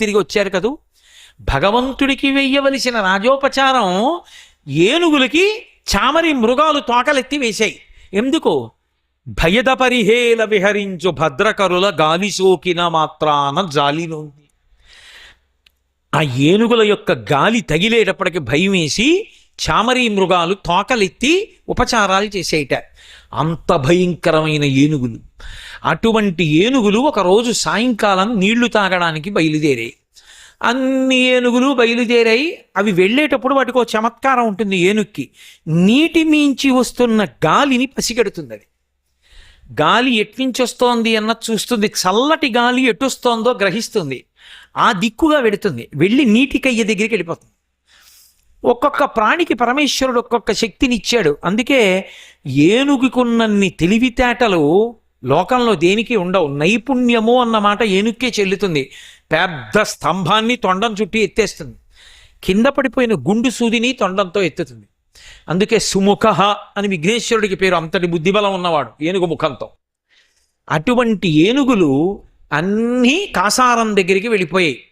తిరిగి వచ్చారు కదూ? భగవంతుడికి వెయ్యవలసిన రాజోపచారం ఏనుగులకి చామరి మృగాలు తోకలెత్తి వేశాయి. ఎందుకు? భయద పరిహేల విహరించు భద్రకరుల గాలి సోకిన మాత్రాన జాలినోంది ఆ ఏనుగుల యొక్క గాలి తగిలేటప్పటికి భయం వేసి చామరీ మృగాలు తోకలెత్తి ఉపచారాలు చేసేయట అంత భయంకరమైన ఏనుగులు. అటువంటి ఏనుగులు ఒకరోజు సాయంకాలం నీళ్ళు తాగడానికి బయలుదేరాయి. అన్ని ఏనుగులు బయలుదేరాయి. అవి వెళ్ళేటప్పుడు వాటికి ఒక చమత్కారం ఉంటుంది ఏనుక్కి. నీటి మించి వస్తున్న గాలిని పసిగడుతుంది అది గాలి ఎట్నుంచి వస్తోంది అన్నది చూస్తుంది. చల్లటి గాలి ఎటొస్తోందో గ్రహిస్తుంది. ఆ దిక్కుగా వెడుతుంది వెళ్ళి నీటి కయ్య దగ్గరికి వెళ్ళిపోతుంది. ఒక్కొక్క ప్రాణికి పరమేశ్వరుడు ఒక్కొక్క శక్తిని ఇచ్చాడు. అందుకే ఏనుగుకున్నన్ని తెలివితేటలు లోకంలో దేనికి ఉండవు. నైపుణ్యము అన్నమాట ఏనుక్కే చెల్లుతుంది. పెద్ద స్తంభాన్ని తొండం చుట్టి ఎత్తేస్తుంది. కింద పడిపోయిన గుండు సూదిని తొండంతో ఎత్తుతుంది. అందుకే సుముఖ అని విఘ్నేశ్వరుడికి పేరు. అంతటి బుద్ధిబలం ఉన్నవాడు ఏనుగు ముఖంతో. అటువంటి ఏనుగులు అన్నీ కాసారం దగ్గరికి వెళ్ళిపోయాయి.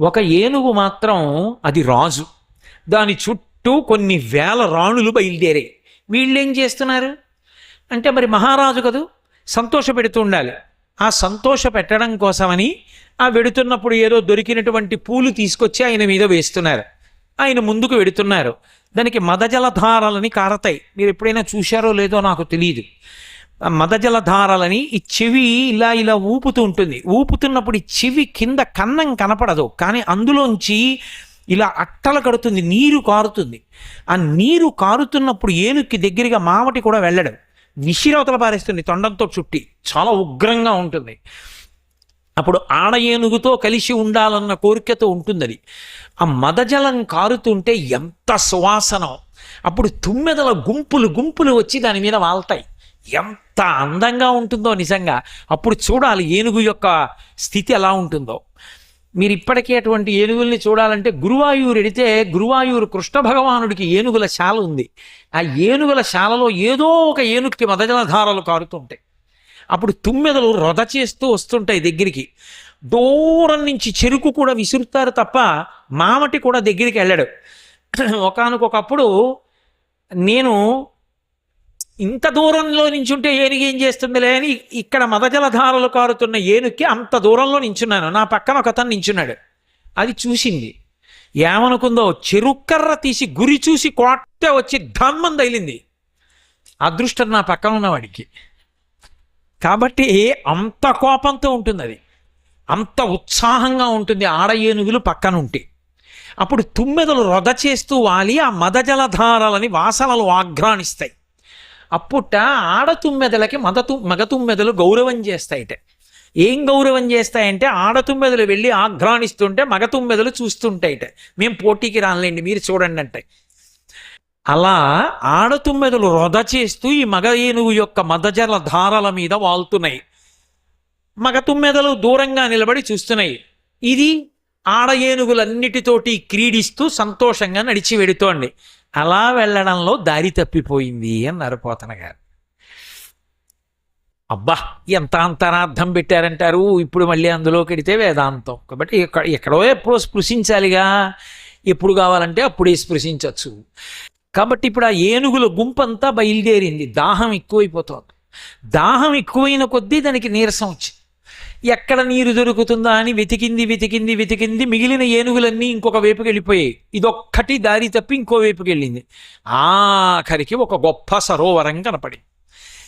ఒక ఏనుగు మాత్రం అది రాజు. దాని చుట్టూ కొన్ని వేల రాణులు బయలుదేరాయి. వీళ్ళేం చేస్తున్నారు? అంటే మరి మహారాజు కదూ? సంతోష పెడుతూ ఉండాలి. ఆ సంతోష పెట్టడం కోసమని ఆ వెడుతున్నప్పుడు ఏదో దొరికినటువంటి పూలు తీసుకొచ్చి ఆయన మీద వేస్తున్నారు. ఆయన ముందుకు వెడుతున్నారు. దానికి మదజలధారలని కారతాయి. మీరు ఎప్పుడైనా చూశారో లేదో నాకు తెలియదు ఆ మదజలధారలని ఈ చెవి ఇలా ఇలా ఊపుతూ ఉంటుంది. ఊపుతున్నప్పుడు ఈ చెవి కింద కన్నం కనపడదు. కానీ అందులోంచి ఇలా అట్టలు కడుతుంది నీరు కారుతుంది. ఆ నీరు కారుతున్నప్పుడు ఏనుక్కి దగ్గరగా మామటి కూడా వెళ్ళడం. విసిరవతల పారేస్తుంది తొండంతో చుట్టి. చాలా ఉగ్రంగా ఉంటుంది. అప్పుడు ఆడ ఏనుగుతో కలిసి ఉండాలన్న కోరికతో ఉంటుంది అది ఆ మదజలం కారుతుంటే ఎంత సువాసన. అప్పుడు తుమ్మెదల గుంపులు గుంపులు వచ్చి దాని మీద వాళ్తాయి. ఎంత అందంగా ఉంటుందో నిజంగా. అప్పుడు చూడాలి ఏనుగు యొక్క స్థితి ఎలా ఉంటుందో. మీరు ఇప్పటికీ అటువంటి ఏనుగుల్ని చూడాలంటే గురువాయూరు ఎడితే గురువాయూరు కృష్ణ భగవానుడికి ఏనుగుల శాల ఉంది. ఆ ఏనుగుల శాలలో ఏదో ఒక ఏనుగుకి మదజలధారలు కారుతుంటాయి. అప్పుడు తుమ్మెదలు రొద చేస్తూ వస్తుంటాయి దగ్గరికి. దూరం నుంచి చెరుకు కూడా విసురుతారు తప్ప మామటి కూడా దగ్గరికి వెళ్ళాడు. ఒకనకొకప్పుడు నేను ఇంత దూరంలో నించుంటే ఏనుగు ఏం చేస్తుందిలే అని ఇక్కడ మదజలధారలు కారుతున్న ఏనుక్కి అంత దూరంలో నించున్నాను. నా పక్కన ఒక అతను నించున్నాడు. అది చూసింది. ఏమనుకుందో చెరుకర్ర తీసి గురి చూసి కొట్టే వచ్చి ధమ్మం తగిలింది. అదృష్టం నా పక్కన ఉన్నవాడికి. కాబట్టి అంత కోపంతో ఉంటుంది అది అంత ఉత్సాహంగా ఉంటుంది ఆడ ఏనుగులు పక్కన ఉంటే. అప్పుడు తుమ్మెదలు రొద చేస్తూ వాలి ఆ మదజలధారలని వాసనలు ఆఘ్రాణిస్తాయి. అప్పుట ఆడతుమ్మెదలకి మద తు గౌరవం చేస్తాయిట. ఏం గౌరవం చేస్తాయంటే ఆడ తుమ్మెదలు వెళ్ళి ఆఘ్రానిస్తుంటే మగ తుమ్మెదలు చూస్తుంటాయిట. మేము పోటీకి రాలేండి మీరు చూడండి అంటే. అలా ఆడతుమ్మెదలు రొద చేస్తూ ఈ మగ ఏనుగు యొక్క మదజల ధారల మీద వాళ్తున్నాయి. మగ తుమ్మెదలు దూరంగా నిలబడి చూస్తున్నాయి. ఇది ఆడ ఏనుగులన్నిటితోటి క్రీడిస్తూ సంతోషంగా నడిచి వెడుతోంది అలా వెళ్ళడంలో దారి తప్పిపోయింది అన్నారు పోతన గారు. అబ్బా ఎంత అంతరార్థం పెట్టారంటారు? ఇప్పుడు మళ్ళీ అందులోకి వెడితే వేదాంతం. కాబట్టి ఎక్కడ ఎక్కడో ఎప్పుడో స్పృశించాలిగా. ఎప్పుడు కావాలంటే అప్పుడే స్పృశించవచ్చు కాబట్టి ఇప్పుడు ఆ ఏనుగుల గుంపంతా బయలుదేరింది. దాహం ఎక్కువైపోతుంది. దాహం ఎక్కువైన కొద్దీ దానికి నీరసం వచ్చింది. ఎక్కడ నీరు దొరుకుతుందా అని వెతికింది వెతికింది వెతికింది మిగిలిన ఏనుగులన్నీ ఇంకొక వైపుకి వెళ్ళిపోయాయి. ఇదొక్కటి దారి తప్పి ఇంకో వైపుకి వెళ్ళింది. ఆఖరికి ఒక గొప్ప సరోవరం కనపడింది.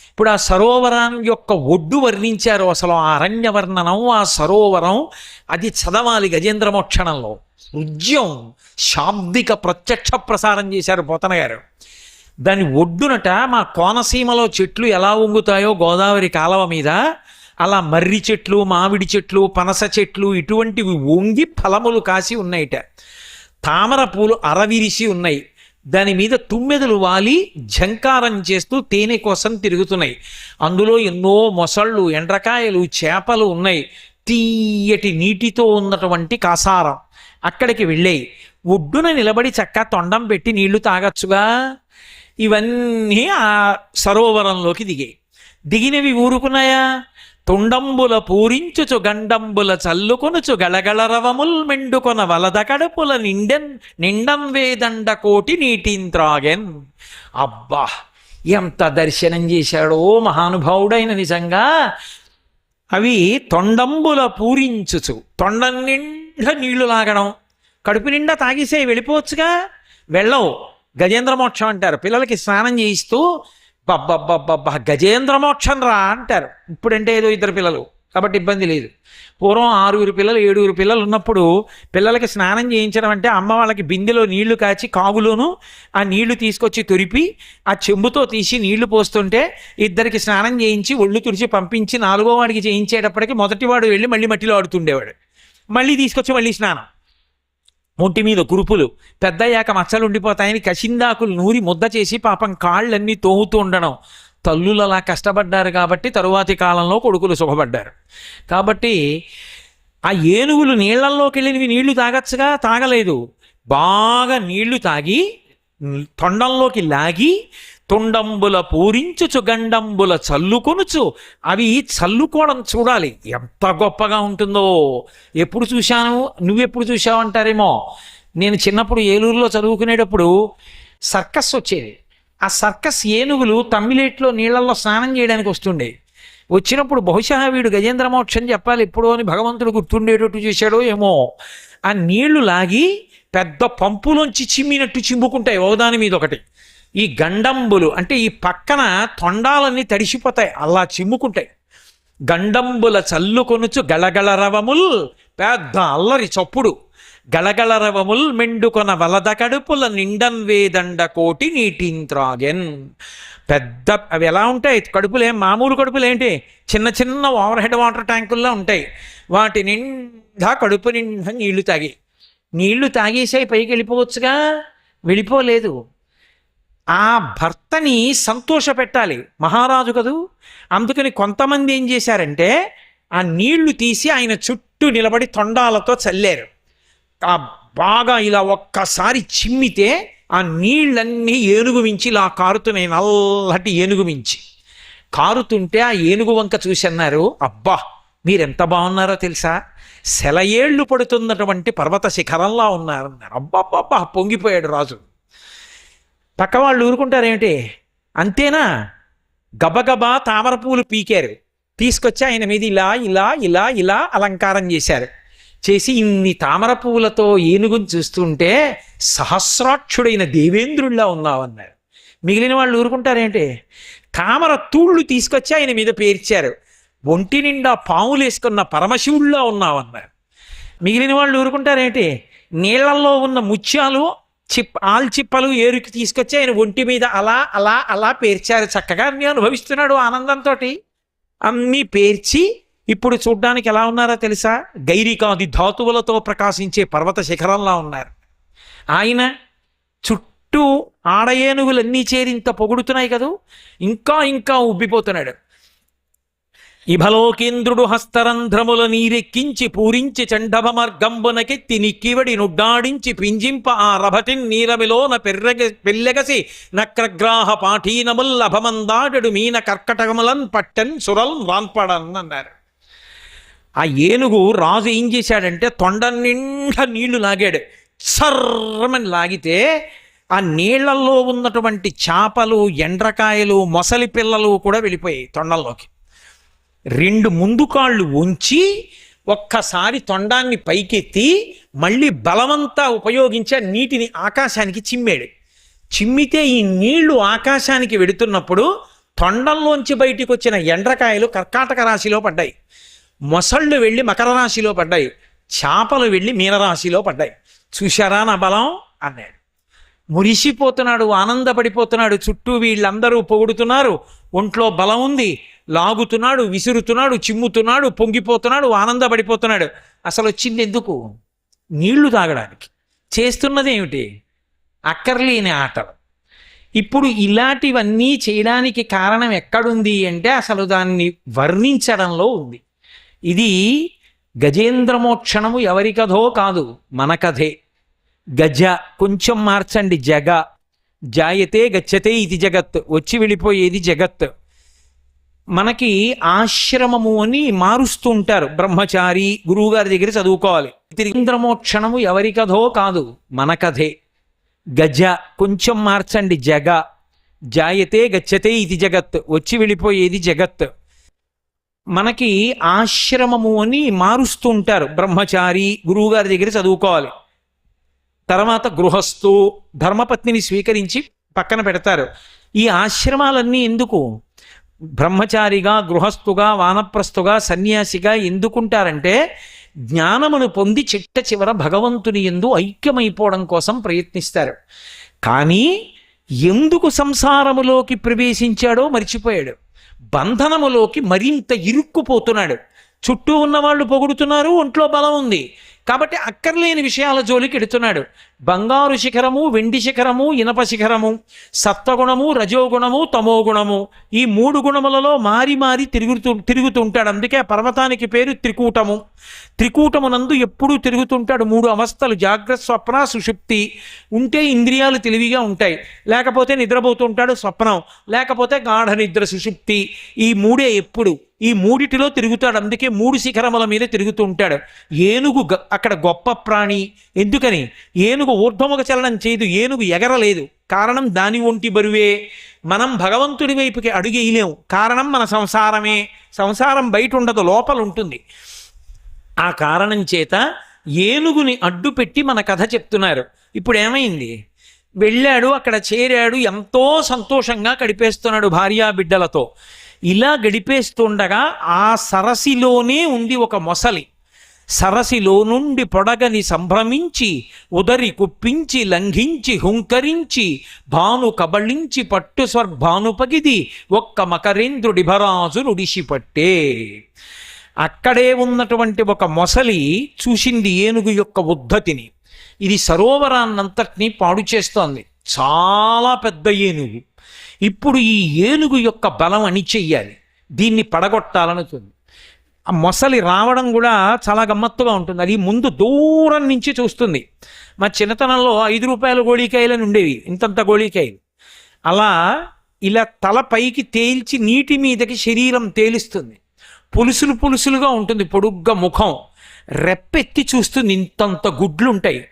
ఇప్పుడు ఆ సరోవరం యొక్క ఒడ్డు వర్ణించారు అసలు ఆ అరణ్య వర్ణనం ఆ సరోవరం అది చదవాలి గజేంద్ర మోక్షణంలో హృద్యం శాబ్దిక ప్రత్యక్ష ప్రసారం చేశారు పోతన గారు. దాని ఒడ్డునట మా కోనసీమలో చెట్లు ఎలా వంగుతాయో గోదావరి కాలవ మీద అలా మర్రి చెట్లు మామిడి చెట్లు పనస చెట్లు ఇటువంటివి వంగి ఫలములు కాసి ఉన్నాయిట. తామర పూలు అరవిరిసి ఉన్నాయి. దాని మీద తుమ్మెదలు వాలి ఝంకారం చేస్తూ తేనె కోసం తిరుగుతున్నాయి. అందులో ఎన్నో మొసళ్ళు ఎండ్రకాయలు చేపలు ఉన్నాయి. తీయటి నీటితో ఉన్నటువంటి కాసారం అక్కడికి వెళ్ళాయి. ఒడ్డున నిలబడి చక్క తొండం పెట్టి నీళ్ళు తాగచ్చుగా. ఇవన్నీ ఆ సరోవరంలోకి దిగాయి. దిగినవి ఊరుకున్నాయా? తుండంబుల పూరించుచు గండంబుల చల్లుకొనుచు గళగళరవముల్ మెండుకొన వలద కడుపుల నిండెన్ నిండం వేదండ కోటి నీటింత్రాగెన్ అబ్బా ఎంత దర్శనం చేశాడో మహానుభావుడైన నిజంగా. అవి తొండంబుల పూరించుచు తొండం నిండా నీళ్ళు లాగడం కడుపు నిండా తాగిసే వెళ్ళిపోవచ్చుగా. వెళ్ళవు గజేంద్ర మోక్షం అంటారు. పిల్లలకి స్నానం చేయిస్తూ బబ్బబ్బబ్బబ్బా గజేంద్ర మోక్షం రా అంటారు. ఇప్పుడంటే ఏదో ఇద్దరు పిల్లలు కాబట్టి ఇబ్బంది లేదు. పూర్వం ఆరుగురు పిల్లలు ఏడుగురు పిల్లలు ఉన్నప్పుడు పిల్లలకి స్నానం చేయించడం అంటే అమ్మ వాళ్ళకి బిందెలో నీళ్ళు కాచి కాగులోను ఆ నీళ్ళు తీసుకొచ్చి తురిపి ఆ చెంబుతో తీసి నీళ్ళు పోస్తుంటే ఇద్దరికి స్నానం చేయించి ఒళ్ళు తుడిచి పంపించి నాలుగో వాడికి చేయించేటప్పటికి మొదటివాడు వెళ్ళి మళ్ళీ మట్టిలో ఆడుతుండేవాడు. మళ్ళీ తీసుకొచ్చి మళ్ళీ స్నానం. ఒంటి మీద కురుపులు. పెద్దయ్యాక మచ్చలు ఉండిపోతాయని కసిందాకులు నూరి ముద్ద చేసి పాపం కాళ్ళన్నీ తోముతూ ఉండడం. తల్లులు అలా కష్టపడ్డారు కాబట్టి తరువాతి కాలంలో కొడుకులు సుఖపడ్డారు కాబట్టి ఆ ఏనుగులు నీళ్ళల్లోకి వెళ్ళినవి నీళ్ళు తాగచ్చుగా? తాగలేదు. బాగా నీళ్ళు తాగి తొండంలోకి లాగి తొండంబుల పూరించుచు గండంబుల చల్లుకొనుచు. అవి చల్లుకోవడం చూడాలి. ఎంత గొప్పగా ఉంటుందో. ఎప్పుడు చూశాను? నువ్వెప్పుడు చూశావంటారేమో. నేను చిన్నప్పుడు ఏలూరులో చదువుకునేటప్పుడు సర్కస్ వచ్చేది. ఆ సర్కస్ ఏనుగులు తమ్మిలేట్లో నీళ్ళల్లో స్నానం చేయడానికి వస్తుండే. వచ్చినప్పుడు బహుశా వీడు గజేంద్ర మోక్షం చెప్పాలి. ఎప్పుడో అని భగవంతుడు గుర్తుండేటట్టు చేశాడో ఏమో. ఆ నీళ్ళు లాగి పెద్ద పంపులోంచి చిమ్మినట్టు చిమ్ముకుంటాయి. ఓదాని మీద ఒకటి ఈ గండంబులు అంటే ఈ పక్కన తొండాలన్నీ తడిసిపోతాయి అలా చిమ్ముకుంటాయి. గండంబుల చల్లుకొనుచు గళగళరవముల్ పెద్ద అల్లరి చప్పుడు. గళగళరవముల్ మెండుకొన వలద కడుపుల నిండం వేదండ కోటి నీటింత్రాగెన్ పెద్ద అవి ఎలా ఉంటాయి? కడుపులు ఏం మామూలు కడుపులు ఏంటి? చిన్న చిన్న ఓవర్ హెడ్ వాటర్ ట్యాంకుల్లో ఉంటాయి. వాటి నిండా కడుపు నిండా నీళ్ళు తాగి. నీళ్ళు తాగేసాయి పైకి వెళ్ళిపోవచ్చుగా? వెళ్ళిపోలేదు. ఆ భర్తని సంతోష పెట్టాలి మహారాజు కదూ? అందుకని కొంతమంది ఏం చేశారంటే ఆ నీళ్ళు తీసి ఆయన చుట్టూ నిలబడి తొండాలతో చల్లారు. ఆ బాగా ఇలా ఒక్కసారి చిమ్మితే ఆ నీళ్ళన్నీ ఏనుగు మించి ఇలా కారుతున్నాయి నల్లటి ఏనుగు మించి. కారుతుంటే ఆ ఏనుగు వంక చూసి అన్నారు అబ్బా మీరెంత బాగున్నారో తెలుసా? సెలయేళ్ళు పడుతున్నటువంటి పర్వత శిఖరంలా ఉన్నారన్నారు అబ్బా పొంగిపోయాడు రాజు. పక్క వాళ్ళు ఊరుకుంటారేమిటి? అంతేనా? గబగబా తామర పూలు పీకారు. తీసుకొచ్చి ఆయన మీద ఇలా ఇలా ఇలా ఇలా అలంకారం చేశారు. చేసి ఇన్ని తామర పువ్వులతో ఏనుగుని చూస్తుంటే సహస్రాక్షుడైన దేవేంద్రుడిలా ఉన్నావన్నారు. మిగిలిన వాళ్ళు ఊరుకుంటారేంటి తామర తూళ్ళు తీసుకొచ్చి ఆయన మీద పేర్చారు. ఒంటి నిండా పాములు వేసుకున్న పరమశివుళ్ళా ఉన్నావన్నారు. మిగిలిన వాళ్ళు ఊరుకుంటారేంటి నీళ్ళలో ఉన్న ముత్యాలు చిప్ ఆల్చిప్పలు ఏరుకి తీసుకొచ్చి ఆయన ఒంటి మీద అలా అలా అలా పేర్చారు. చక్కగా అన్నీ అనుభవిస్తున్నాడు ఆనందంతో అన్నీ పేర్చి ఇప్పుడు చూడ్డానికి ఎలా ఉన్నారో తెలుసా? గైరికాది ధాతువులతో ప్రకాశించే పర్వత శిఖరంలా ఉన్నారు. ఆయన చుట్టూ ఆడ ఏనుగులన్నీ చేరి ఇంత పొగుడుతున్నాయి కదూ? ఇంకా ఇంకా ఉబ్బిపోతున్నాడు. ఇభలోకేంద్రుడు హస్తరంధ్రముల నీరెక్కించి పూరించి చండభ మార్గంబునకెత్తి నిక్కివడి నుడ్డాడించి పింజింప ఆ రభటిన్ నీరమిలోన పెర్రగ పెల్లెగసి నక్రగ్రాహ పాఠీనముల్ అభమందాడడు మీన కర్కటకములన్ పట్టెన్ సురల్ రాన్పడన్ అన్నారు. ఆ ఏనుగు రాజు ఏం చేశాడంటే తొండ నిండా నీళ్ళు లాగాడు. సర్రమని లాగితే ఆ నీళ్ళలో ఉన్నటువంటి చేపలు ఎండ్రకాయలు మొసలి పిల్లలు కూడా వెళ్ళిపోయాయి తొండల్లోకి రెండు ముందు కాళ్ళు ఉంచి ఒక్కసారి తొండాన్ని పైకెత్తి మళ్ళీ బలమంతా ఉపయోగించి నీటిని ఆకాశానికి చిమ్మాడు. చిమ్మితే ఈ నీళ్ళు ఆకాశానికి వెడుతున్నప్పుడు తొండంలోంచి బయటికి వచ్చిన ఎండ్రకాయలు కర్కాటక రాశిలో పడ్డాయి. మొసళ్ళు వెళ్ళి మకర రాశిలో పడ్డాయి. చేపలు వెళ్ళి మీనరాశిలో పడ్డాయి. చూశారా నా బలం? అన్నాడు. మురిసిపోతున్నాడు ఆనందపడిపోతున్నాడు చుట్టూ వీళ్ళందరూ పొగుడుతున్నారు ఒంట్లో బలం ఉంది లాగుతున్నాడు విసురుతున్నాడు చిమ్ముతున్నాడు పొంగిపోతున్నాడు ఆనందపడిపోతున్నాడు. అసలు వచ్చింది ఎందుకు? నీళ్ళు తాగడానికి. చేస్తున్నది ఏమిటి అక్కర్లేని ఆటలు. ఇప్పుడు ఇలాంటివన్నీ చేయడానికి కారణం ఎక్కడుంది అంటే అసలు దాన్ని వర్ణించడంలో ఉంది. ఇది గజేంద్రమోక్షణము ఎవరికథో కాదు మన కథే. గజ కొంచెం మార్చండి జగ. జాయతే గచ్చతే ఇది జగత్. వచ్చి వెళ్ళిపోయేది జగత్. మనకి ఆశ్రమము అని మారుస్తూ ఉంటారు. బ్రహ్మచారి గురువుగారి దగ్గర చదువుకోవాలి. తిరింద్రమోక్షణము ఎవరి కథో కాదు మన కథే గజ కొంచెం మార్చండి జగ. జాయతే గచ్చతే ఇది జగత్. వచ్చి వెళ్ళిపోయేది జగత్. మనకి ఆశ్రమము అని మారుస్తూ ఉంటారు. బ్రహ్మచారి గురువుగారి దగ్గర చదువుకోవాలి. తర్వాత గృహస్థు ధర్మపత్నిని స్వీకరించి పక్కన పెడతారు. ఈ ఆశ్రమాలన్నీ ఎందుకు? బ్రహ్మచారిగా గృహస్థుగా వానప్రస్థుగా సన్యాసిగా ఎందుకుంటారంటే జ్ఞానమును పొంది చిట్ట చివర భగవంతుని ఎందు ఐక్యమైపోవడం కోసం ప్రయత్నిస్తారు. కానీ ఎందుకు సంసారములోకి ప్రవేశించాడో మర్చిపోయాడు. బంధనములోకి మరింత ఇరుక్కుపోతున్నాడు. చుట్టూ ఉన్న వాళ్ళు పొగుడుతున్నారు ఒంట్లో బలం ఉంది. కాబట్టి అక్కర్లేని విషయాల జోలికి ఎడుతున్నాడు. బంగారు శిఖరము వెండి శిఖరము ఇనప శిఖరము సత్వగుణము రజోగుణము తమోగుణము ఈ మూడు గుణములలో మారి మారి తిరుగుతూ తిరుగుతుంటాడు. అందుకే పర్వతానికి పేరు త్రికూటము. త్రికూటమునందు ఎప్పుడూ తిరుగుతుంటాడు. మూడు అవస్థలు జాగ్రత్త స్వప్న సుషుప్తి ఉంటే ఇంద్రియాలు తెలివిగా ఉంటాయి. లేకపోతే నిద్రపోతుంటాడు స్వప్నం. లేకపోతే గాఢ నిద్ర సుషుప్తి ఈ మూడే ఎప్పుడు. ఈ మూడిటిలో తిరుగుతాడు. అందుకే మూడు శిఖరముల మీద తిరుగుతూ ఉంటాడు. ఏనుగు గ- అక్కడ గొప్ప ప్రాణి. ఎందుకని? ఏనుగు ఊర్ధ్వముఖ చలనం చేయదు ఏనుగు ఎగరలేదు. కారణం దాని ఒంటి బరువే. మనం భగవంతుడి వైపుకి అడుగేయలేము కారణం మన సంసారమే. సంసారం బయట ఉండదు లోపల ఉంటుంది. ఆ కారణం చేత ఏనుగుని అడ్డు పెట్టి మన కథ చెప్తున్నారు. ఇప్పుడు ఏమైంది? వెళ్ళాడు అక్కడ చేరాడు ఎంతో సంతోషంగా గడిపేస్తున్నాడు భార్యా బిడ్డలతో. ఇలా గడిపేస్తుండగా ఆ సరసిలోనే ఉంది ఒక మొసలి. సరసిలో నుండి పొడగని సంభ్రమించి ఉదరి కుప్పించి లంఘించి హుంకరించి భాను కబళించి పట్టు స్వర్భానుపగిది ఒక్క మకరేంద్రుడి భరాజు నుడిసిపట్టే అక్కడే ఉన్నటువంటి ఒక మొసలి చూసింది ఏనుగు యొక్క ఉద్ధతిని. ఇది సరోవరాన్నంతటినీ పాడు చేస్తోంది. చాలా పెద్ద ఏనుగు. ఇప్పుడు ఈ ఏనుగు యొక్క బలం అని చెయ్యాలి. దీన్ని పడగొట్టాలనుకుంది ఆ మొసలి రావడం కూడా చాలా గమ్మత్తుగా ఉంటుంది. అది ముందు దూరం నుంచి చూస్తుంది. మా చిన్నతనంలో ఐదు రూపాయల గోళీకాయలని ఉండేవి. ఇంతంత గోళీకాయలు. అలా ఇలా తల పైకి తేల్చి నీటి మీదకి శరీరం తేలిస్తుంది. పులుసులు పులుసులుగా ఉంటుంది. పొడుగ్గా ముఖం. రెప్పెత్తి చూస్తుంది. ఇంతంత గుడ్లుంటాయి.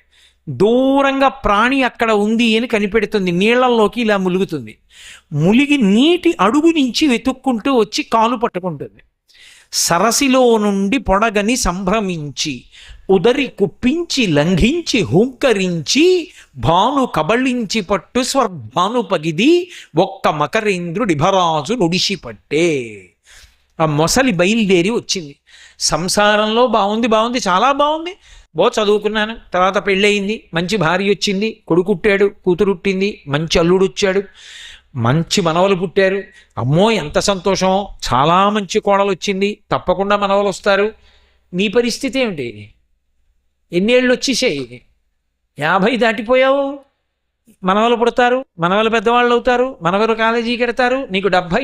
దూరంగా ప్రాణి అక్కడ ఉంది అని కనిపెడుతుంది. నీళ్ళలోకి ఇలా ములుగుతుంది. ములిగి నీటి అడుగు నుంచి వెతుక్కుంటూ వచ్చి కాలు పట్టుకుంటుంది. సరసిలో నుండి పొడగని సంభ్రమించి ఉదరి కుప్పించి లంఘించి హుంకరించి భాను కబళించి పట్టు స్వర్భాను పగిది ఒక్క మకరేంద్రుడి భరాజు నుడిసి పట్టే. ఆ మొసలి బయలుదేరి వచ్చింది. సంసారంలో బాగుంది బాగుంది చాలా బాగుంది. బో చదువుకున్నాను తర్వాత పెళ్ళయింది మంచి భార్య వచ్చింది కొడుకుట్టాడు కూతురుట్టింది మంచి అల్లుడు వచ్చాడు మంచి మనవలు పుట్టారు. అమ్మో ఎంత సంతోషం! చాలా మంచి కోడలు వచ్చింది. తప్పకుండా మనవలు వస్తారు. నీ పరిస్థితి ఏమిటి? ఎన్నేళ్ళు వచ్చేసాయి? యాభై దాటిపోయావు. మనవలు పుడతారు మనవలు పెద్దవాళ్ళు అవుతారు మనవలు కాలేజీకి ఎడతారు నీకు డెబ్భై.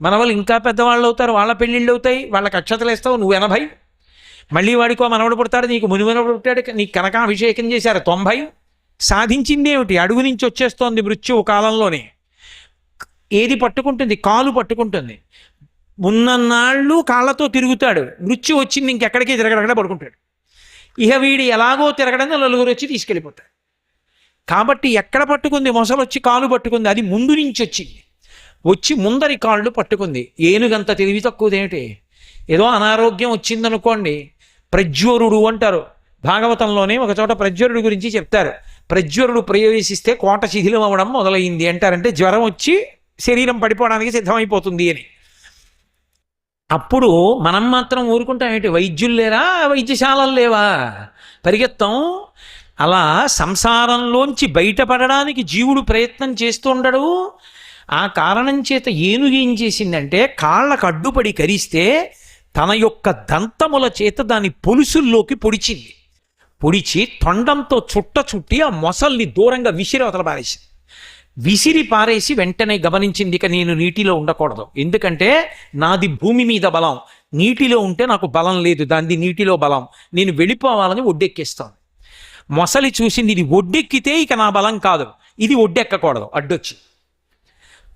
మనవలు ఇంకా పెద్దవాళ్ళు అవుతారు వాళ్ళ పెళ్ళిళ్ళు అవుతాయి వాళ్ళకి అక్షతలు వేస్తావు నువ్వు ఎనభై. మళ్ళీ వాడికో మనవడు పుడతాడు నీకు మునిమనవడు పుట్టాడు నీకు కనకాభిషేకం చేశారు. తొంభై సాధించింది ఏమిటి? అడుగు నుంచి వచ్చేస్తోంది మృత్యువు కాలంలోనే. ఏది పట్టుకుంటుంది? కాలు పట్టుకుంటుంది. ఉన్నన్నాళ్ళు కాళ్ళతో తిరుగుతాడు. మృత్యు వచ్చింది ఇంకెక్కడికి తిరగడక్కడ పడుకుంటాడు. ఇహ వీడు ఎలాగో తిరగడం నలుగురు వచ్చి తీసుకెళ్ళిపోతాడు కాబట్టి ఎక్కడ పట్టుకుంది? మొసలొచ్చి కాలు పట్టుకుంది. అది ముందు నుంచి వచ్చింది. వచ్చి ముందరి కాళ్ళు పట్టుకుంది. ఏనుగంత తెలివి తక్కువదేమిటి ఏదో అనారోగ్యం వచ్చిందనుకోండి ప్రజ్వరుడు అంటారు. భాగవతంలోనే ఒక చోట ప్రజ్వరుడు గురించి చెప్తారు. ప్రజ్వరుడు ప్రవేశిస్తే కోట శిథిలం అవ్వడం మొదలైంది అంటారంటే జ్వరం వచ్చి శరీరం పడిపోవడానికి సిద్ధమైపోతుంది అని. అప్పుడు మనం మాత్రం ఊరుకుంటాం ఏంటి? వైద్యులు లేరా? వైద్యశాలలు లేవా? పరిగెత్తాం. అలా సంసారంలోంచి బయటపడడానికి జీవుడు ప్రయత్నం చేస్తుండడు ఆ కారణం చేత ఏనుగు ఏం చేసిందంటే కాళ్ళకు అడ్డుపడి కరిస్తే తన యొక్క దంతముల చేత దాని పొలుసుల్లోకి పొడిచింది. పొడిచి తొండంతో చుట్ట చుట్టి ఆ మొసల్ని దూరంగా విసిరి అవతల పారేసింది. విసిరి పారేసి వెంటనే గమనించింది ఇక నేను నీటిలో ఉండకూడదు. ఎందుకంటే నాది భూమి మీద బలం. నీటిలో ఉంటే నాకు బలం లేదు. దాన్ని నీటిలో బలం. నేను వెళ్ళిపోవాలని ఒడ్డెక్కిస్తాను మొసలి చూసింది ఇది ఒడ్డెక్కితే ఇక నా బలం కాదు. ఇది ఒడ్డెక్కకూడదు. అడ్డొచ్చి.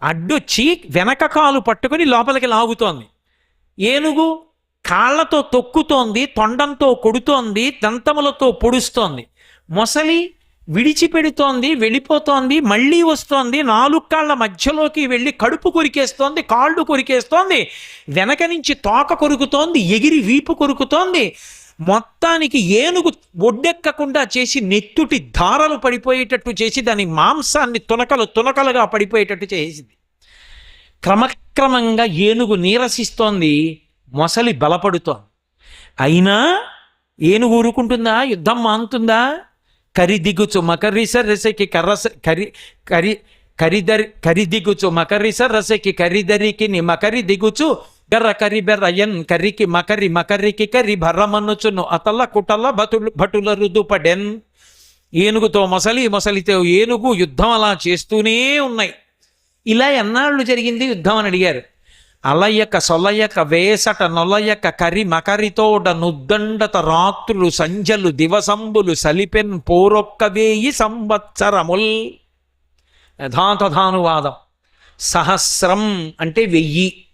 అడ్డొచ్చి వెనక కాలు పట్టుకొని లోపలికి లాగుతోంది. ఏనుగు కాళ్ళతో తొక్కుతోంది తొండంతో కొడుతోంది దంతములతో పొడుస్తోంది. మొసలి విడిచిపెడుతోంది వెళ్ళిపోతోంది మళ్ళీ వస్తోంది నాలుగు కాళ్ళ మధ్యలోకి వెళ్ళి కడుపు కొరికేస్తోంది కాళ్ళు కొరికేస్తోంది వెనక నుంచి తోక కొరుకుతోంది ఎగిరి వీపు కొరుకుతోంది. మొత్తానికి ఏనుగు ఒడ్డెక్కకుండా చేసి నెత్తుటి ధారలు పడిపోయేటట్టు చేసి దాని మాంసాన్ని తునకలు తునకలుగా పడిపోయేటట్టు చేసింది. క్రమక్రమంగా ఏనుగు నీరసిస్తోంది. మొసలి బలపడుతోంది. అయినా ఏనుగు ఊరుకుంటుందా? యుద్ధం మానుతుందా? కరిదిగుచు మకరిస రసకి కర్రస కరి కరి కరిదరి కరిదిగుచు మకరిస రసకి కరిదరికి ని మకరి దిగుచు గర్ర కరి బెర్రయన్ కరికి మకరి మకరికి కరి భర్రమన్నుచును అతల్ల కుటల్ల భటులు భటుల రుదుపడెన్ ఏనుగుతో మొసలి మొసలితో ఏనుగు యుద్ధం అలా చేస్తూనే ఉన్నాయి. ఇలా ఎన్నాళ్ళు జరిగింది యుద్ధం అని అడిగారు. అలయక సొలయక వేసట నొలయక కరి మకరితోడ నుద్దండత రాత్రులు సంజలు దివసంబులు సలిపెన్ పోరొక్క వేయి సంవత్సరముల్. యథాతథానువాదం. సహస్రం అంటే వెయ్యి.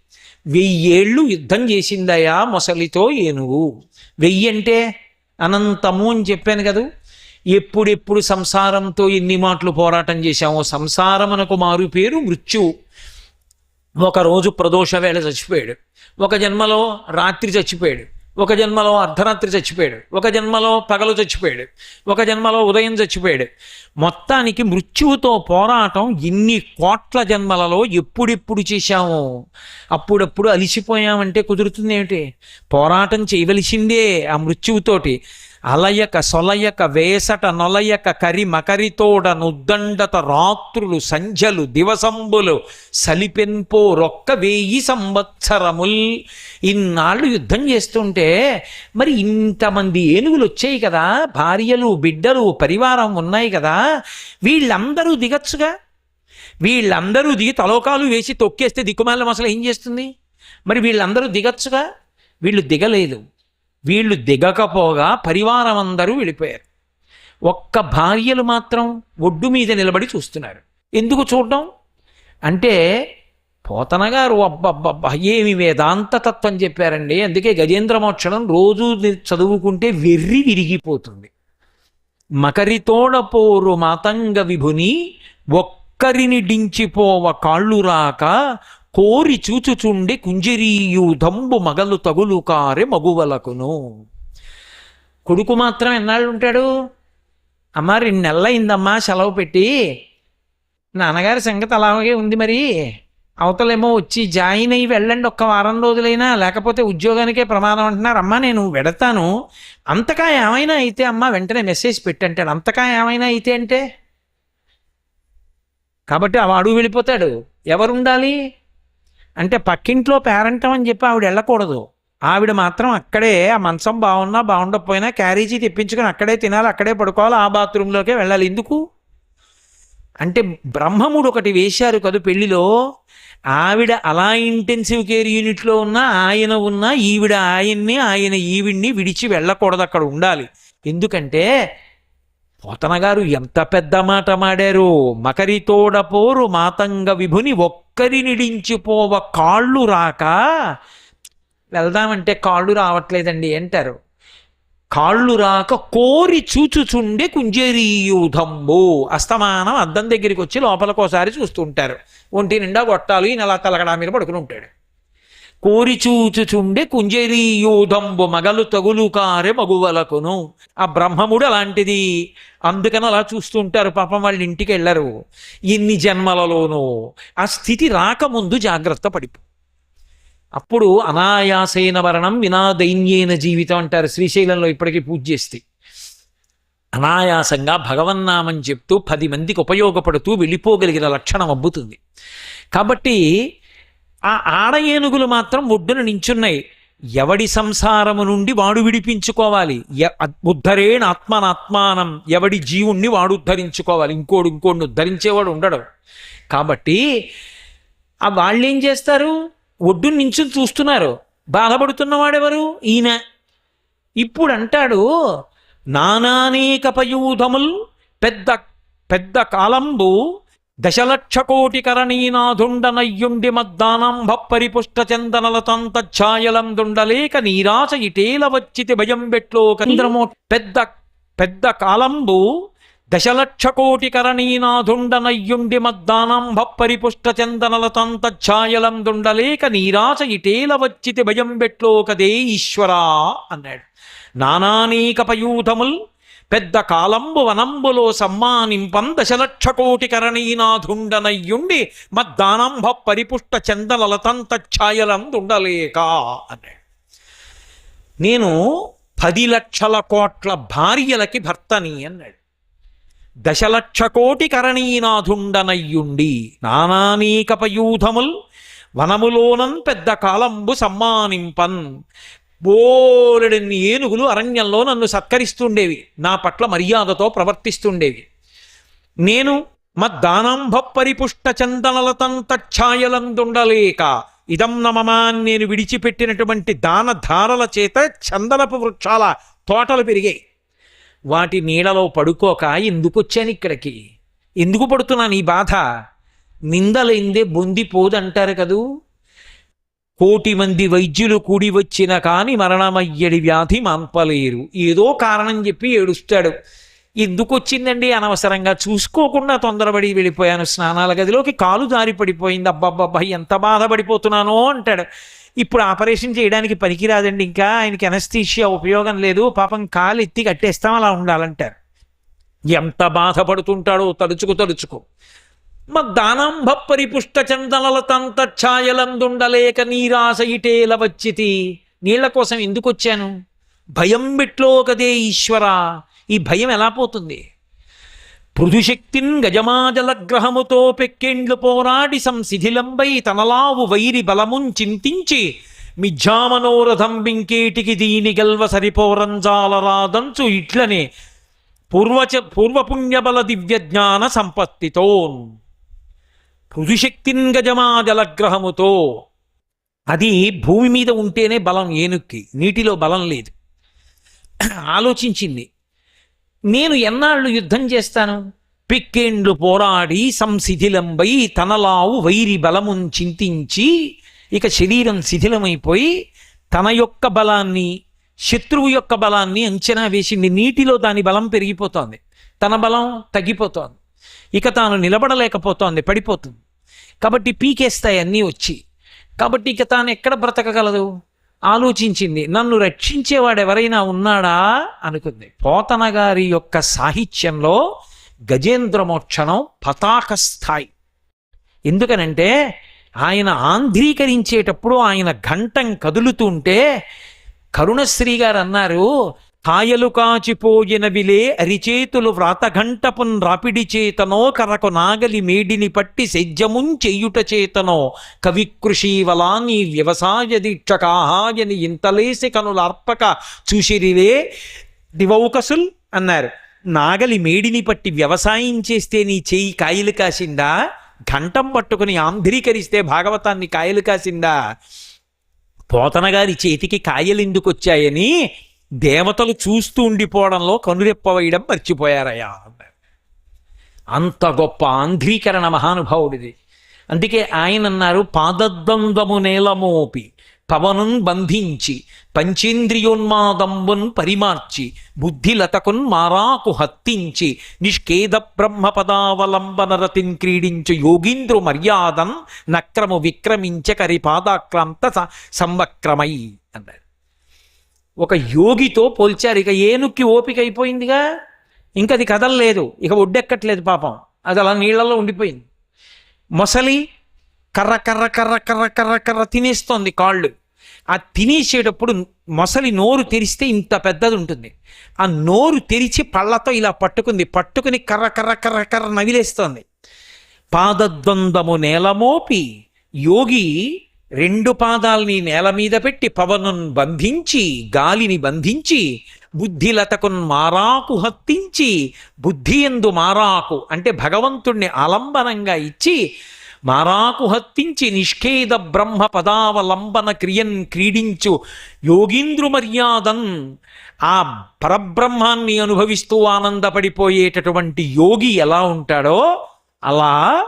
వెయ్యేళ్ళు యుద్ధం చేసిందయా మొసలితో ఏనుగు. వెయ్యి అంటే అనంతము అని చెప్పాను కదూ. ఎప్పుడెప్పుడు సంసారంతో ఎన్ని మాటలు పోరాటం చేశామో. సంసారమునకు మారు పేరు మృత్యువు ఒకరోజు ప్రదోష వేళ చచ్చిపోయాడు. ఒక జన్మలో రాత్రి చచ్చిపోయాడు. ఒక జన్మలో అర్ధరాత్రి చచ్చిపోయాడు. ఒక జన్మలో పగలు చచ్చిపోయాడు. ఒక జన్మలో ఉదయం చచ్చిపోయాడు. మొత్తానికి మృత్యువుతో పోరాటం ఇన్ని కోట్ల జన్మలలో ఎప్పుడెప్పుడు చేశాము? అప్పుడప్పుడు అలిసిపోయామంటే కుదురుతుంది ఏమిటి పోరాటం చేయవలసిందే ఆ మృత్యువుతోటి. అలయక సొలయక వేసట నొలయక కరి మకరితోడ నుద్దండత రాత్రులు సంధ్యలు దివసంబులు సలిపెన్పో రొక్క వేయి సంవత్సరముల్. ఇన్నాళ్ళు యుద్ధం చేస్తుంటే మరి ఇంతమంది ఏనుగులు వచ్చాయి కదా భార్యలు బిడ్డలు పరివారం ఉన్నాయి కదా వీళ్ళందరూ దిగచ్చుగా? వీళ్ళందరూ దిగి తలోకాలు వేసి తొక్కేస్తే దిక్కుమాల అసలు ఏం చేస్తుంది? మరి వీళ్ళందరూ దిగచ్చుగా? వీళ్ళు దిగలేదు. వీళ్ళు దిగకపోగా పరివారం అందరూ వెళ్ళిపోయారు ఒక్క భార్యలు మాత్రం ఒడ్డు మీద నిలబడి చూస్తున్నారు. ఎందుకు చూడడం? అంటే పోతనగారు అబ్బబ్బబ్బా ఏమి వేదాంత తత్వం చెప్పారండి. అందుకే గజేంద్ర మోక్షణం రోజు చదువుకుంటే వెర్రి విరిగిపోతుంది. మకరితోడపోరు మాతంగ విభుని ఒక్కరిని డించిపోవ కాళ్ళు రాక కోరి చూచుచుండి కుంజరీయూధంబు మగలు తగులు కారె మగువలకును. కొడుకు మాత్రం ఎన్నాళ్ళు ఉంటాడు? అమ్మ రెండు నెలలైందమ్మా సెలవు పెట్టి. నాన్నగారి సంగతి అలాగే ఉంది మరి. అవతలేమో వచ్చి జాయిన్ అయ్యి వెళ్ళండి ఒక్క వారం రోజులైనా లేకపోతే ఉద్యోగానికే ప్రమాదం అంటున్నారు. అమ్మ నేను వెడతాను. అంతకా ఏమైనా అయితే అమ్మ వెంటనే మెసేజ్ పెట్టంటాడు. అంతకా ఏమైనా అయితే అంటే? కాబట్టి ఆ వాడు వెళ్ళిపోతాడు. ఎవరు ఉండాలి అంటే పక్కింట్లో పేరంటం అని చెప్పి ఆవిడ వెళ్ళకూడదు. ఆవిడ మాత్రం అక్కడే ఆ మంచం బాగున్నా బాగుండకపోయినా క్యారేజీ తెప్పించుకొని అక్కడే తినాలి అక్కడే పడుకోవాలి ఆ బాత్రూంలోకే వెళ్ళాలి. ఎందుకు? అంటే బ్రహ్మముడు ఒకటి వేశారు కదా పెళ్ళిలో ఆవిడ అలా ఇంటెన్సివ్ కేర్ యూనిట్లో ఉన్న ఆయన ఉన్న ఈవిడ ఆయన్ని ఆయన ఈవిడ్ని విడిచి వెళ్ళకూడదు అక్కడ ఉండాలి. ఎందుకంటే పోతనగారు ఎంత పెద్ద మాట మాడారు? మకరితోడపోరు మాతంగ విభుని ఒక్కరి నిడించిపోవ కాళ్ళు రాక? వెళ్దామంటే కాళ్ళు రావట్లేదండి అంటారు. కాళ్ళు రాక కోరి చూచుచుండే కుంజరీయూధంబు అస్తమానం అద్దం దగ్గరికి వచ్చి లోపలకోసారి చూస్తుంటారు. ఒంటి నిండా గొట్టాలు ఈయన అలా తలగడా మీద పడుకుని ఉంటాడు. కోరి చూచుచుండే కుంజరీయూధంబు మగలు తగులుకారే మగువలకును. ఆ బ్రహ్మముడు అలాంటిది. అందుకని అలా చూస్తుంటారు. పాపం వాళ్ళ ఇంటికి వెళ్ళరు. ఇన్ని జన్మలలోనూ ఆ స్థితి రాకముందు జాగ్రత్త పడిపో. అప్పుడు అనాయాసైన మరణం వినా దైన్యైన జీవితం అంటారు శ్రీశైలంలో ఇప్పటికీ పూజ చేస్తే. అనాయాసంగా భగవన్నామని చెప్తూ పది మందికి ఉపయోగపడుతూ వెళ్ళిపోగలిగిన లక్షణం అబ్బుతుంది. కాబట్టి ఆ ఆడ ఏనుగులు మాత్రం ఒడ్డున నించున్నాయి. ఎవడి సంసారము నుండి వాడు విడిపించుకోవాలి? ఎ- ఉద్ధరేణ ఆత్మనాత్మానం. ఎవడి జీవుణ్ణి వాడు ఉద్ధరించుకోవాలి? ఇంకోడు ఇంకోడిని ఉద్ధరించేవాడు ఉండడు. కాబట్టి ఆ వాళ్ళు ఏం చేస్తారు? ఒడ్డు నించుని చూస్తున్నారు. బాధపడుతున్నవాడెవరు? ఈయన. ఇప్పుడు అంటాడు నానానేక పయూధములు పెద్ద పెద్ద కాలంబు దశలక్ష కోటి కరణీనాథుండనయ్యుండి మద్దానంభ పరిపుష్ట చందనలతంతఛాయలం దుండలేక నీరాశ ఇటేల వచ్చితి భయం బెట్లో కంద్రమో పెద్ద పెద్ద కాలంబు. దశలక్ష కోటి కరణీనాథుండనయ్యుండి మద్దానంభ పరిపుష్ట చందనలతంతఛాయలం దుండలేక నీరాశ ఇటేల వచ్చితి భయం బెట్లో కదే ఈశ్వరా అన్నాడు. నానానీకపయూధముల్ పెద్ద కాలంబు వనంబులో సమ్మానింపం దశలక్ష కోటి కరణీనాథుండనయ్యుండి మద్దానంభ పరిపుష్ట చందనలతంత ఛాయలందుండలేక అన్నాడు. నేను పది లక్షల కోట్ల భార్యలకి భర్తని అన్నాడు. దశలక్ష కోటి కరణీనాథుండనయ్యుండి నానానీకపయూధముల్ వనములోనం పెద్ద కాలంబు సమ్మానింపన్ బోలెడన్ని ఏనుగులు అరణ్యంలో నన్ను సత్కరిస్తుండేవి. నా పట్ల మర్యాదతో ప్రవర్తిస్తుండేవి. నేను మద్దానాంభ పరిపుష్ట చందనలతంతఛాయలందుండలేక ఇదం నమమా నేను విడిచిపెట్టినటువంటి దాన ధారల చేత చందనపు వృక్షాల తోటలు పెరిగాయి. వాటి నీడలో పడుకోక ఎందుకొచ్చాను ఇక్కడికి? ఎందుకు పడుతున్నాను ఈ బాధ? నిందలైందే బొందిపోదంటారు కదూ? కోటి మంది వైద్యులు కూడి వచ్చిన కాని మరణమయ్యడి వ్యాధి మంపలేరు. ఏదో కారణం చెప్పి ఏడుస్తాడు. ఎందుకు వచ్చిందండి? అనవసరంగా చూసుకోకుండా తొందరపడి వెళ్ళిపోయాను. స్నానాల గదిలోకి కాలు జారి పడిపోయింది. అబ్బాబ్బాబ్బా ఎంత బాధపడిపోతున్నానో అంటాడు. ఇప్పుడు ఆపరేషన్ చేయడానికి పనికిరాదండి. ఇంకా ఆయనకి ఎనస్థీషియా ఉపయోగం లేదు. పాపం కాలు ఎత్తి కట్టేస్తాం అలా ఉండాలంటారు. ఎంత బాధపడుతుంటాడో తలుచుకు తలుచుకో. మద్దానంభ పరిపుష్ట చందనలతంత ఛాయలందుండలేక నీరాశ ఇటేల వచ్చితి. నీళ్ళ కోసం ఎందుకు వచ్చాను భయం బిట్లో కదే ఈశ్వర. ఈ భయం ఎలా పోతుంది? పృథుశక్తిన్ గజమాజల గ్రహముతో పెక్కెండ్లు పోరాడి సంశిథిలంబై తనలావు వైరి బలమున్ చింతించి మిథ్యామనోరథం బింకేటికి దీని గల్వ సరిపోరంజాలరాదంచు ఇట్లనే పూర్వచ పూర్వపుణ్యబల దివ్య జ్ఞాన సంపత్తితోన్. పృథుశక్తిన్ గజమాజలగ్రహముతో. అది భూమి మీద ఉంటేనే బలం ఏనుక్కి నీటిలో బలం లేదు. ఆలోచించింది. నేను ఎన్నాళ్ళు యుద్ధం చేస్తాను? పిక్కేండ్లు పోరాడి సంశిథిలంబై తనలావు వైరి బలమున్ చింతించి ఇక శరీరం శిథిలమైపోయి తన యొక్క బలాన్ని శత్రువు యొక్క బలాన్ని అంచనా వేసింది. నీటిలో దాని బలం పెరిగిపోతోంది. తన బలం తగ్గిపోతోంది. ఇక తాను నిలబడలేకపోతోంది పడిపోతుంది. కాబట్టి పీకేస్తాయి అన్నీ వచ్చి. కాబట్టి ఇక తాను ఎక్కడ బ్రతకగలదు? ఆలోచించింది నన్ను రక్షించేవాడు ఎవరైనా ఉన్నాడా? అనుకుంది. పోతన గారి యొక్క సాహిత్యంలో గజేంద్రమోక్షణం పతాక స్థాయి. ఎందుకనంటే ఆయన ఆంధ్రీకరించేటప్పుడు ఆయన ఘంటం కదులుతుంటే కరుణశ్రీ గారు అన్నారు కాయలు కాచిపోయినవిలే అరిచేతులు వ్రాతఘంటపున్ రాపిడి చేతనో కరకు నాగలి మేడిని పట్టి సెజ్జమున్ చెయ్యుట చేతనో. కవికృషీవలా నీ వ్యవసాయ దీక్ష కాహాయని ఇంతలేసి కనులార్పక చూసిరివే దివౌకసుల్ అన్నారు. నాగలి మేడిని పట్టి వ్యవసాయం చేస్తే నీ చేయి కాయలు కాసిందా? ఘంటం పట్టుకుని ఆంధ్రీకరిస్తే భాగవతాన్ని కాయలు కాసిందా? పోతనగారి చేతికి కాయలు ఎందుకు వచ్చాయని దేవతలు చూస్తూ ఉండిపోవడంలో కనురెప్ప వేయడం మర్చిపోయారయ్యా. అన్నారు అంత గొప్ప ఆంధ్రీకరణ మహానుభావుడిది. అందుకే ఆయన అన్నారు పాదద్వంద్వము నేలమోపి పవనున్ బంధించి పంచేంద్రియోన్మాదంబున్ పరిమార్చి బుద్ధిలతకున్ మారాకు హత్తించి నిష్కేద బ్రహ్మపదావలంబన రతిన్ క్రీడించు యోగీంద్రు మర్యాదన్ నక్రము విక్రమించ కరి పాదాక్రాంత స- సంవక్రమై అన్నారు. ఒక యోగితో పోల్చారు. ఇక ఏనుక్కి ఓపిక అయిపోయిందిగా. ఇంక అది కదలలేదు. ఇక ఒడ్డెక్కట్లేదు పాపం. అది అలా నీళ్ళలో ఉండిపోయింది. మొసలి కర్ర కర్ర కర్ర కర్ర కర్ర కర్ర తినేస్తోంది కాళ్ళు. ఆ తినేసేటప్పుడు మొసలి నోరు తెరిస్తే ఇంత పెద్దది ఉంటుంది. ఆ నోరు తెరిచి పళ్ళతో ఇలా పట్టుకుంది. పట్టుకుని కర్ర కర్ర కర్ర కర్ర నవిలేస్తోంది. పాదద్వందము నేలమోపి యోగి రెండు పాదాల్ని నేల మీద పెట్టి పవనున్ బంధించి గాలిని బంధించి బుద్ధిలతకున్ మారాకు హత్తించి బుద్ధి ఎందు మారాకు అంటే భగవంతుణ్ణి ఆలంబనంగా ఇచ్చి మారాకు హత్తించి నిష్ఖేద బ్రహ్మ పదావలంబన క్రియన్ క్రీడించు యోగీంద్రు మర్యాదన్. ఆ పరబ్రహ్మాన్ని అనుభవిస్తూ ఆనందపడిపోయేటటువంటి యోగి ఎలా ఉంటాడో అలా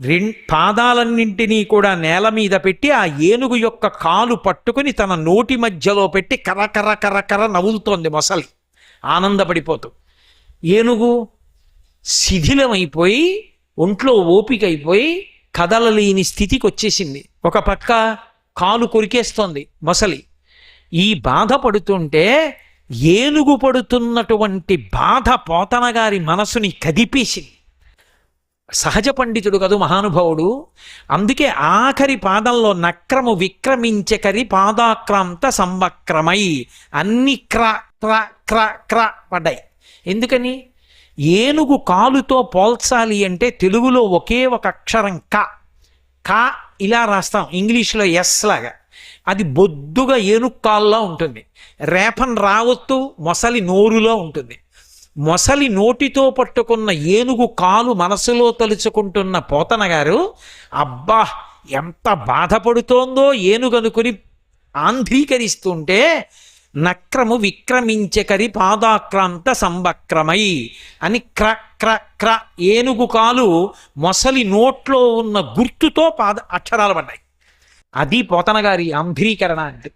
రెం పాదాలన్నింటినీ కూడా నేల మీద పెట్టి ఆ ఏనుగు యొక్క కాలు పట్టుకుని తన నోటి మధ్యలో పెట్టి కర్ర కర్ర నవ్వులుతోంది మొసలి. ఆనందపడిపోతూ. ఏనుగు శిథిలమైపోయి ఒంట్లో ఓపిక అయిపోయి కదలలేని స్థితికి వచ్చేసింది ఒక పక్క కాలు కొరికేస్తోంది మొసలి. ఈ బాధ పడుతుంటే ఏనుగు పడుతున్నటువంటి బాధ పోతనగారి మనసుని కదిపేసింది. సహజ పండితుడు కదూ మహానుభావుడు. అందుకే ఆఖరి పాదంలో నక్రము విక్రమించకరి పాదాక్రాంత సంవక్రమై అన్ని క్ర క్ర క్ర క్ర పడ్డాయి. ఎందుకని? ఏనుగు కాలుతో పోల్చాలి అంటే తెలుగులో ఒకే ఒక అక్షరం క. కా ఇలా రాస్తాం ఇంగ్లీష్లో ఎస్ లాగా. అది బొద్దుగా ఏనుగు కాల్లో ఉంటుంది. రేపన్ రావత్తు మొసలి నోరులో ఉంటుంది. మొసలి నోటితో పట్టుకున్న ఏనుగు కాలు మనసులో తలుచుకుంటున్న పోతన గారు అబ్బా ఎంత బాధపడుతోందో ఏనుగనుకుని ఆంధ్రీకరిస్తుంటే నక్రము విక్రమించకరి పాదాక్రాంత సంవక్రమై అని క్ర క్ర క్ర ఏనుగు కాలు మొసలి నోట్లో ఉన్న గుర్తుతో పాద అక్షరాలు పడ్డాయి. అది పోతన గారి ఆంధ్రీకరణ అంటే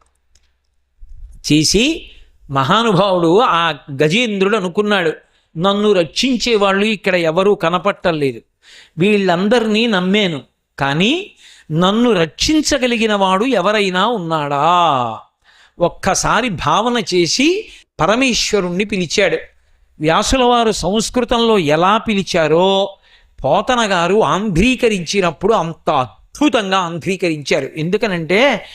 చేసి మహానుభావుడు ఆ గజేంద్రుడు అనుకున్నాడు నన్ను రక్షించే వాళ్ళు ఇక్కడ ఎవరూ కనపట్టలేదు. వీళ్ళందరినీ నమ్మాను. కానీ నన్ను రక్షించగలిగిన వాడు ఎవరైనా ఉన్నాడా? ఒక్కసారి భావన చేసి పరమేశ్వరుణ్ణి పిలిచాడు. వ్యాసుల వారు సంస్కృతంలో ఎలా పిలిచారో పోతన గారు ఆంధ్రీకరించినప్పుడు అంత అద్భుతంగా ఆంధ్రీకరించారు. ఎందుకనంటే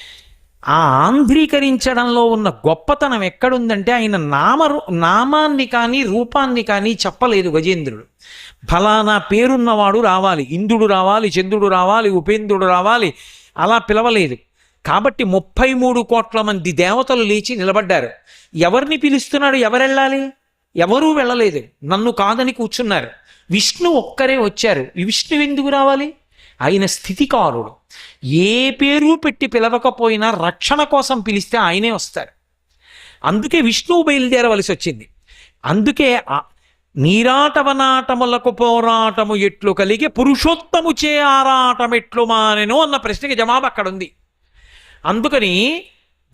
ఆ ఆంధ్రీకరించడంలో ఉన్న గొప్పతనం ఎక్కడుందంటే ఆయన నామ నామాన్ని కానీ రూపాన్ని కానీ చెప్పలేదు గజేంద్రుడు. ఫలానా పేరున్నవాడు రావాలి ఇంద్రుడు రావాలి చంద్రుడు రావాలి ఉపేంద్రుడు రావాలి అలా పిలవలేదు. కాబట్టి ముప్పై మూడు కోట్ల మంది దేవతలు లేచి నిలబడ్డారు. ఎవరిని పిలుస్తున్నాడు ఎవరెళ్ళాలి? ఎవరూ వెళ్ళలేదు. నన్ను కాదని కూర్చున్నారు. విష్ణు ఒక్కరే వచ్చారు. విష్ణు ఎందుకు రావాలి? ఆయన స్థితికారుడు. ఏ పేరు పెట్టి పిలవకపోయినా రక్షణ కోసం పిలిస్తే ఆయనే వస్తారు అందుకే విష్ణువు బయలుదేరవలసి వచ్చింది అందుకే నీరాటవనాటములకు పోరాటము ఎట్లు కలిగి పురుషోత్తము చే ఆరాటం ఎట్లు మానెను అన్న ప్రశ్నకి జవాబు అక్కడ ఉంది అందుకని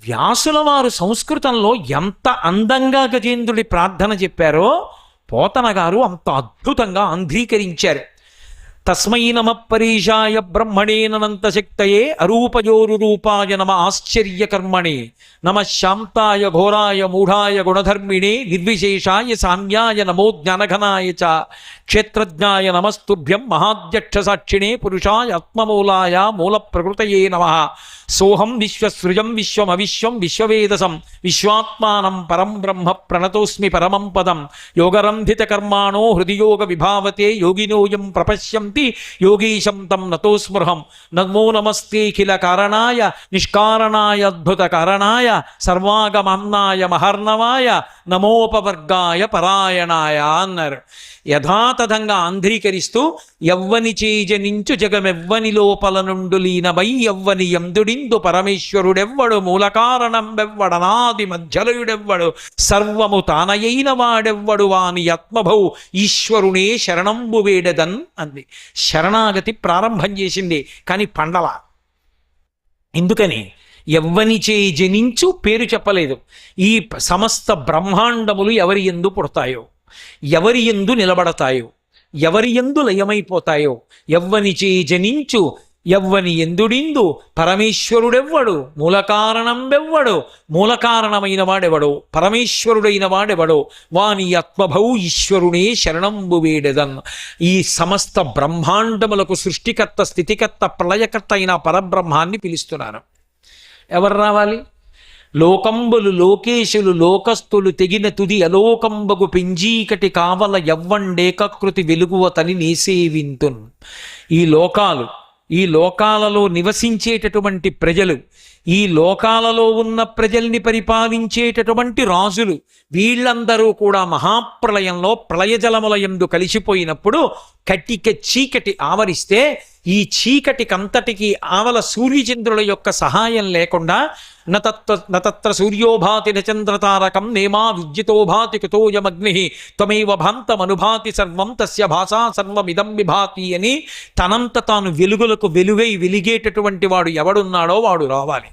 వ్యాసుల వారు సంస్కృతంలో ఎంత అందంగా గజేంద్రుడి ప్రార్థన చెప్పారో పోతన గారు అంత అద్భుతంగా అంధీకరించారు. తస్మై నమ పరీషాయ బ్రహ్మణేనంత శక్తయే అరూపయోరు నమ ఆశ్చర్యకర్మణే నమ శాంతాయ ఘోరాయ మూఢాయ గుణధర్మిణే నిర్విశేషాయ సామ్యాయ నమో జ్ఞానఘనాయ చ. క్షేత్రజ్ఞాయ నమస్తుభ్యం మహాధ్యక్ష సాక్షిణే పురుషాయ ఆత్మమూలాయ మూల ప్రకృతయే నమ. సోహం విశ్వసృజం విశ్వమవిశ్వం విశ్వవేదసం విశ్వాత్మానం పరం బ్రహ్మ ప్రణతోస్మి పరమం పదం. యోగరంధితకర్మాణో హృదియోగ విభావతే యోగినోయం ప్రపశ్యంతి యోగీశం తం నతోస్మృహం నమో నమస్తే కిల కారణాయ నిష్కారణాయ అద్భుత కారణాయ సర్వాగమన్నాయ మహర్ణవాయ నమోపవర్గాయ పరాయణాయ అన్నారు. యథాతథంగా ఆంధ్రీకరిస్తూ ఎవ్వని చేజనించు జగమెవ్వని లోపల నుండు లీనమై ఎవ్వని ఎందుడిందు పరమేశ్వరుడెవ్వడు మూలకారణం వెవ్వడనాది మధ్యలయుడెవ్వడు సర్వము తానయైన వాడెవ్వడు వాని ఆత్మభౌ ఈశ్వరునే శరణంబు వేడదన్ అంది. శరణాగతి ప్రారంభం చేసింది. కానీ పండల. ఎందుకని? ఎవ్వనిచే జనించు పేరు చెప్పలేదు. ఈ సమస్త బ్రహ్మాండములు ఎవరి ఎందు పుడతాయో? ఎవరి ఎందు నిలబడతాయో? ఎవరి ఎందు లయమైపోతాయో? ఎవ్వనిచే జనించు ఎవ్వని ఎందుడిందు? పరమేశ్వరుడెవ్వడు? మూలకారణం వెవ్వడు మూలకారణమైన వాడెవడో? పరమేశ్వరుడైన వాడెవడో? వాని ఆత్మభౌ ఈశ్వరుడే శరణంబు వేడెదన్. ఈ సమస్త బ్రహ్మాండములకు సృష్టికర్త స్థితికర్త ప్రళయకర్త అయిన పరబ్రహ్మాన్ని పిలుస్తున్నాను ఎవరు రావాలి? లోకంబులు లోకేశులు లోకస్తులు తెగిన తుది అలోకంబగు పెంజీకటి కావల ఎవ్వండేకృతి వెలుగువ తని నేసేవింతున్. ఈ లోకాలు ఈ లోకాలలో నివసించేటటువంటి ప్రజలు ఈ లోకాలలో ఉన్న ప్రజల్ని పరిపాలించేటటువంటి రాజులు వీళ్ళందరూ కూడా మహాప్రళయంలో ప్రళయజలముల ఎందు కలిసిపోయినప్పుడు కటిక చీకటి ఆవరిస్తే ఈ చీకటికంతటికి ఆవల సూర్యచంద్రుల యొక్క సహాయం లేకుండా నతత్వ నతత్ర సూర్యోభాతి నచంద్రతారకం నేమా విద్యుతోభాతి కుతోయమగ్ని త్వమేవ భాంతమనుభాతి సర్వం తస్య భాషా సర్వమిదం విభాతి అని తనంత తాను వెలుగులకు వెలుగై వెలిగేటటువంటి వాడు ఎవడున్నాడో వాడు రావాలి.